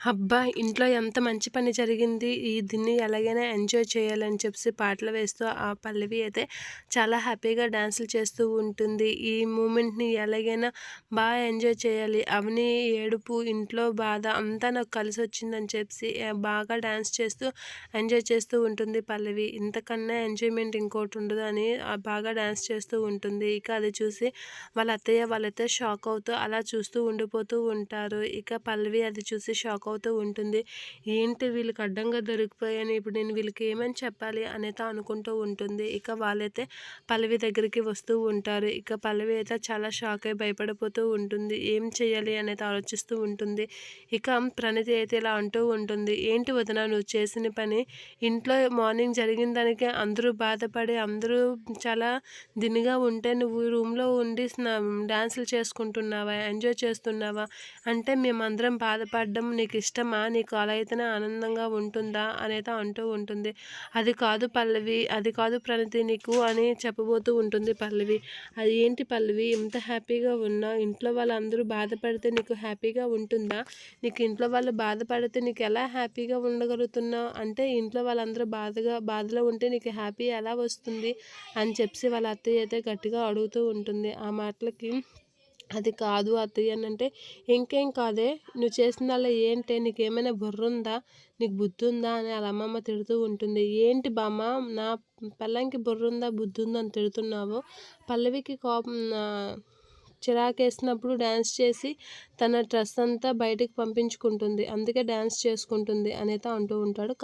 అబ్బా ఇంట్లో ఎంత మంచి పని జరిగింది. ఈ దీన్ని ఎలాగైనా ఎంజాయ్ చేయాలని చెప్పి పాటలు వేస్తూ ఆ పల్లవి అయితే చాలా హ్యాపీగా డ్యాన్సులు చేస్తూ ఉంటుంది. ఈ మూమెంట్ని ఎలాగైనా బాగా ఎంజాయ్ చేయాలి. అవని ఏడుపు ఇంట్లో బాధ అంతా నాకు కలిసి వచ్చిందని చెప్పి బాగా డ్యాన్స్ చేస్తూ ఎంజాయ్ చేస్తూ ఉంటుంది పల్లవి. ఇంతకన్నా ఎంజాయ్మెంట్ ఇంకోటి ఉండదు అని బాగా డ్యాన్స్ చేస్తూ ఉంటుంది. ఇక అది చూసి వాళ్ళ అత్తయ్య వాళ్ళైతే షాక్ అవుతూ అలా చూస్తూ ఉండిపోతూ ఉంటారు. ఇక పల్లవి అది చూసి షాక్ అవుతూ ఉంటుంది. ఏంటి వీళ్ళకి అడ్డంగా దొరికిపోయాను? ఇప్పుడు నేను వీళ్ళకి ఏమని చెప్పాలి అనేది అనుకుంటూ ఉంటుంది. ఇక వాళ్ళైతే పల్లవి దగ్గరికి వస్తూ ఉంటారు. ఇక పల్లవి అయితే చాలా షాక్ అయి భయపడిపోతూ ఉంటుంది. ఏం చేయాలి అనేది ఆలోచిస్తూ ఉంటుంది. ఇక ప్రణతి అయితే ఇలా అంటూ ఉంటుంది. ఏంటి వదిన నువ్వు చేసిన పని ఇంట్లో మార్నింగ్ జరిగిన దానికి అందరూ బాధపడి అందరూ చాలా దినిగా ఉంటే నువ్వు రూమ్లో ఉండి డ్యాన్సులు చేసుకుంటున్నావా? ఎంజాయ్ చేస్తున్నావా? అంటే మేమందరం బాధపడడం నీకు ఇష్టమా నీకు అలా అయితేనే ఆనందంగా ఉంటుందా? అనేది అంటూ ఉంటుంది. అది కాదు పల్లవి అది కాదు ప్రణతి నీకు అని చెప్పబోతూ ఉంటుంది పల్లవి. అది ఏంటి పల్లవి? ఎంత హ్యాపీగా ఉన్నా ఇంట్లో వాళ్ళందరూ బాధపడితే నీకు హ్యాపీగా ఉంటుందా? నీకు ఇంట్లో వాళ్ళు బాధపడితే నీకు ఎలా హ్యాపీగా ఉండగలుగుతున్నావు అంటే ఇంట్లో వాళ్ళందరూ బాధగా బాధలో ఉంటే నీకు హ్యాపీ ఎలా వస్తుంది? అని చెప్పి వాళ్ళ అత్తయ్య అయితే గట్టిగా అడుగుతూ ఉంటుంది. ఆ మాటలకి అది కాదు అత్తయ్య అని అంటే ఇంకేం కాదే నువ్వు చేసిందల్లా ఏంటే నీకు ఏమైనా బుర్ర ఉందా నీకు బుద్ధి ఉందా అని వాళ్ళ అమ్మమ్మ తిడుతూ ఉంటుంది. ఏంటి బామ్మ నా పిల్లంకి బుర్ర ఉందా బుద్ధి ఉందా అని తిడుతున్నావు. పల్లవికి కోపం చిరాకేసినప్పుడు డ్యాన్స్ చేసి తన డ్రెస్ అంతా బయటకు పంపించుకుంటుంది. అందుకే డ్యాన్స్ చేసుకుంటుంది అనేది అంటూ ఉంటాడు